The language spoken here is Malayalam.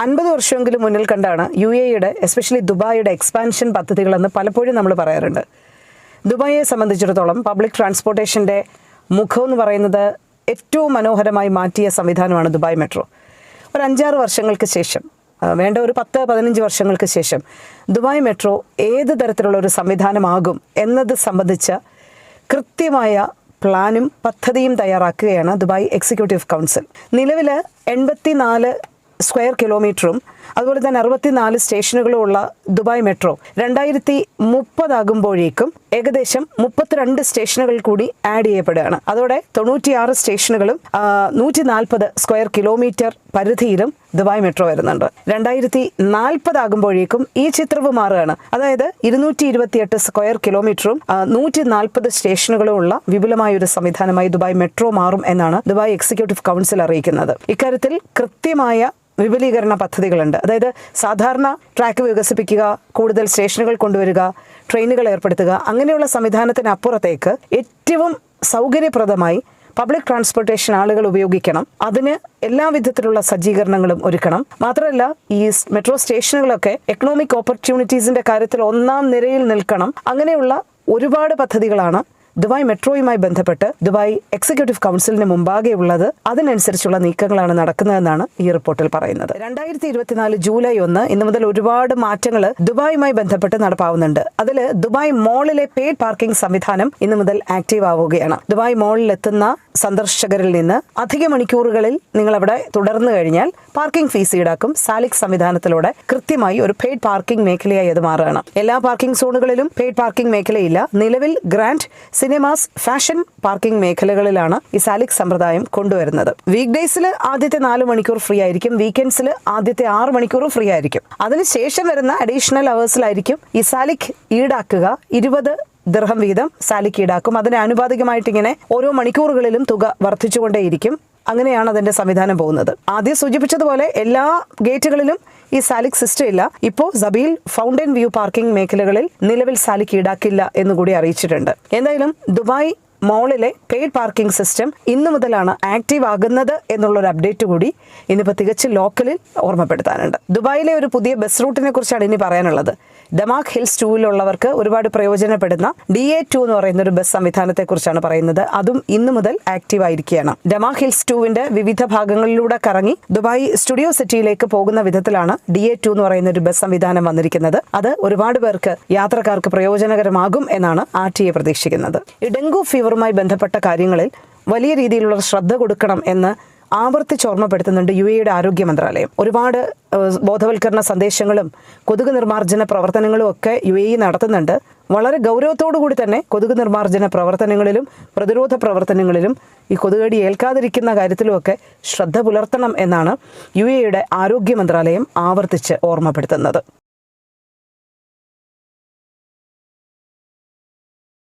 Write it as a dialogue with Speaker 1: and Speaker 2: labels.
Speaker 1: അൻപത് വർഷമെങ്കിലും മുന്നിൽ കണ്ടാണ് യു എയുടെ എസ്പെഷ്യലി ദുബായിയുടെ എക്സ്പാൻഷൻ പദ്ധതികളെന്ന് പലപ്പോഴും നമ്മൾ പറയാറുണ്ട്. ദുബായിയെ സംബന്ധിച്ചിടത്തോളം പബ്ലിക് ട്രാൻസ്പോർട്ടേഷന്റെ മുഖം എന്ന് പറയുന്നത് ഏറ്റവും മനോഹരമായി മാറ്റിയ സംവിധാനമാണ് ദുബായ് മെട്രോ ഒരു അഞ്ചാറ് വർഷങ്ങൾക്ക് ശേഷം വേണ്ട ഒരു പത്ത് പതിനഞ്ച് വർഷങ്ങൾക്ക് ശേഷം ദുബായ് മെട്രോ ഏത് തരത്തിലുള്ള ഒരു സംവിധാനമാകും എന്നത് സംബന്ധിച്ച കൃത്യമായ പ്ലാനും പദ്ധതിയും തയ്യാറാക്കുകയാണ് ദുബായ് എക്സിക്യൂട്ടീവ് കൗൺസിൽ നിലവിൽ എൺപത്തിനാല് സ്ക്വയർ കിലോമീറ്ററും അതുപോലെ തന്നെ അറുപത്തിനാല് സ്റ്റേഷനുകളും ഉള്ള ദുബായ് മെട്രോ രണ്ടായിരത്തി മുപ്പതാകുമ്പോഴേക്കും ഏകദേശം മുപ്പത്തിരണ്ട് സ്റ്റേഷനുകൾ കൂടി ആഡ് ചെയ്യപ്പെടുകയാണ്. അതോടെ തൊണ്ണൂറ്റിയാറ് സ്റ്റേഷനുകളും നൂറ്റി നാൽപ്പത് സ്ക്വയർ കിലോമീറ്റർ പരിധിയിലും ദുബായ് മെട്രോ വരുന്നുണ്ട്. രണ്ടായിരത്തി നാൽപ്പതാകുമ്പോഴേക്കും ഈ ചിത്രവ് മാറുകയാണ്. അതായത് ഇരുന്നൂറ്റി ഇരുപത്തിയെട്ട് സ്ക്വയർ കിലോമീറ്ററും നൂറ്റി നാൽപ്പത് സ്റ്റേഷനുകളും ഉള്ള വിപുലമായ ഒരു സംവിധാനമായി ദുബായ് മെട്രോ മാറും എന്നാണ് ദുബായ് എക്സിക്യൂട്ടീവ് കൗൺസിൽ അറിയിക്കുന്നത്. ഇക്കാര്യത്തിൽ കൃത്യമായ വിപുലീകരണ പദ്ധതികളുണ്ട്. അതായത് സാധാരണ ട്രാക്ക് വികസിപ്പിക്കുക കൂടുതൽ സ്റ്റേഷനുകൾ കൊണ്ടുവരിക ട്രെയിനുകൾ ഏർപ്പെടുത്തുക അങ്ങനെയുള്ള സംവിധാനത്തിനപ്പുറത്തേക്ക് ഏറ്റവും സൗകര്യപ്രദമായി പബ്ലിക് ട്രാൻസ്പോർട്ടേഷൻ ആളുകൾ ഉപയോഗിക്കണം. അതിന് എല്ലാ വിധത്തിലുള്ള സജ്ജീകരണങ്ങളും ഒരുക്കണം. മാത്രമല്ല ഈ മെട്രോ സ്റ്റേഷനുകളൊക്കെ എക്കണോമിക് ഓപ്പർച്യൂണിറ്റീസിന്റെ കാര്യത്തിൽ ഒന്നാം നിരയിൽ നിൽക്കണം. അങ്ങനെയുള്ള ഒരുപാട് പദ്ധതികളാണ് ദുബായ് മെട്രോയുമായി ബന്ധപ്പെട്ട് ദുബായ് എക്സിക്യൂട്ടീവ് കൗൺസിലിന് മുമ്പാകെ ഉള്ളത് അതിനനുസരിച്ചുള്ള നീക്കങ്ങളാണ് നടക്കുന്നതെന്നാണ് ഈ റിപ്പോർട്ടിൽ പറയുന്നത്. രണ്ടായിരത്തി ഇരുപത്തിനാല് ജൂലൈ ഒന്ന് ഇന്ന് മുതൽ ഒരുപാട് മാറ്റങ്ങൾ ദുബായുമായി ബന്ധപ്പെട്ട് നടപ്പാവുന്നുണ്ട്. അതിൽ ദുബായ് മോളിലെ പേഡ് പാർക്കിംഗ് സംവിധാനം ഇന്ന് മുതൽ ആക്റ്റീവ് ആവുകയാണ്. ദുബായ് മോളിൽ എത്തുന്ന സന്ദർശകരിൽ നിന്ന് അധിക മണിക്കൂറുകളിൽ നിങ്ങൾ അവിടെ തുടർന്നു കഴിഞ്ഞാൽ പാർക്കിംഗ് ഫീസ് ഈടാക്കും. സാലിക് സംവിധാനത്തിലൂടെ കൃത്യമായി ഒരു പെയ്ഡ് പാർക്കിംഗ് മേഖലയായി അത് മാറുകയാണ്. എല്ലാ പാർക്കിംഗ് സോണുകളിലും പെയ്ഡ് പാർക്കിംഗ് മേഖലയില്ല. നിലവിൽ ഗ്രാൻഡ് സിനിമാസ് ഫാഷൻ പാർക്കിംഗ് മേഖലകളിലാണ് ഈ സാലിക് സമ്പ്രദായം കൊണ്ടുവരുന്നത്. വീക്ക് ഡേയ്സിൽ ആദ്യത്തെ നാല് മണിക്കൂർ ഫ്രീ ആയിരിക്കും. വീക്കെൻഡ്സിൽ ആദ്യത്തെ ആറ് മണിക്കൂറും ഫ്രീ ആയിരിക്കും. അതിനുശേഷം വരുന്ന അഡീഷണൽ അവേഴ്സിലായിരിക്കും ഈ സാലിക് ഈടാക്കുക. ഇരുപത് ദൃഹം വീതം സാലിക് ഈടാക്കും. അതിന് ആനുപാതികമായിട്ട് ഇങ്ങനെ ഓരോ മണിക്കൂറുകളിലും തുക വർദ്ധിച്ചുകൊണ്ടേയിരിക്കും. അങ്ങനെയാണ് അതിന്റെ സംവിധാനം പോകുന്നത്. ആദ്യം സൂചിപ്പിച്ചതുപോലെ എല്ലാ ഗേറ്റുകളിലും ഈ സാലിക് സിസ്റ്റം ഇല്ല. ഇപ്പോ സബീൽ ഫൗണ്ടൻ വ്യൂ പാർക്കിംഗ് മേഖലകളിൽ നിലവിൽ സാലിക് ഈടാക്കില്ല എന്നുകൂടി അറിയിച്ചിട്ടുണ്ട്. എന്തായാലും ദുബായ് മോളിലെ പെയ്ഡ് പാർക്കിംഗ് സിസ്റ്റം ഇന്നു മുതലാണ് ആക്റ്റീവ് ആകുന്നത് എന്നുള്ള ഒരു അപ്ഡേറ്റ് കൂടി ഇന്നിപ്പോൾ തികച്ചും ലോക്കലിൽ ഓർമ്മപ്പെടുത്താനുണ്ട്. ദുബായിലെ ഒരു പുതിയ ബസ് റൂട്ടിനെ കുറിച്ചാണ് ഇനി പറയാനുള്ളത്. ഡമാക് ഹിൽസ് ടൂവിലുള്ളവർക്ക് ഒരുപാട് പ്രയോജനപ്പെടുന്ന ഡി എ ടു എന്ന് പറയുന്ന ഒരു ബസ് സംവിധാനത്തെ കുറിച്ചാണ് പറയുന്നത്. അതും ഇന്നു മുതൽ ആക്റ്റീവ് ആയിരിക്കുകയാണ്. ഡമാക് ഹിൽസ് ടൂവിന്റെ വിവിധ ഭാഗങ്ങളിലൂടെ കറങ്ങി ദുബായ് സ്റ്റുഡിയോ സിറ്റിയിലേക്ക് പോകുന്ന വിധത്തിലാണ് ഡി എ ടു എന്ന് പറയുന്ന ഒരു ബസ് സംവിധാനം വന്നിരിക്കുന്നത്. അത് ഒരുപാട് പേർക്ക് യാത്രക്കാർക്ക് പ്രയോജനകരമാകും എന്നാണ് ആർ ടി എ പ്രതീക്ഷിക്കുന്നത്. ഈ ഡെങ്കു ഫീവറുമായി ബന്ധപ്പെട്ട കാര്യങ്ങളിൽ വലിയ രീതിയിലുള്ള ശ്രദ്ധ കൊടുക്കണം എന്ന് ആവർത്തിച്ച് ഓർമ്മപ്പെടുത്തുന്നുണ്ട് യു എയുടെ ആരോഗ്യ മന്ത്രാലയം. ഒരുപാട് ബോധവൽക്കരണ സന്ദേശങ്ങളും കൊതുക് നിർമ്മാർജന പ്രവർത്തനങ്ങളും ഒക്കെ യു എ നടത്തുന്നുണ്ട്. വളരെ കൂടി തന്നെ കൊതുക് നിർമ്മാർജന പ്രവർത്തനങ്ങളിലും പ്രതിരോധ പ്രവർത്തനങ്ങളിലും ഈ കൊതുകടി ഏൽക്കാതിരിക്കുന്ന കാര്യത്തിലുമൊക്കെ ശ്രദ്ധ പുലർത്തണം എന്നാണ് യു എയുടെ ആരോഗ്യ മന്ത്രാലയം ആവർത്തിച്ച് ഓർമ്മപ്പെടുത്തുന്നത്.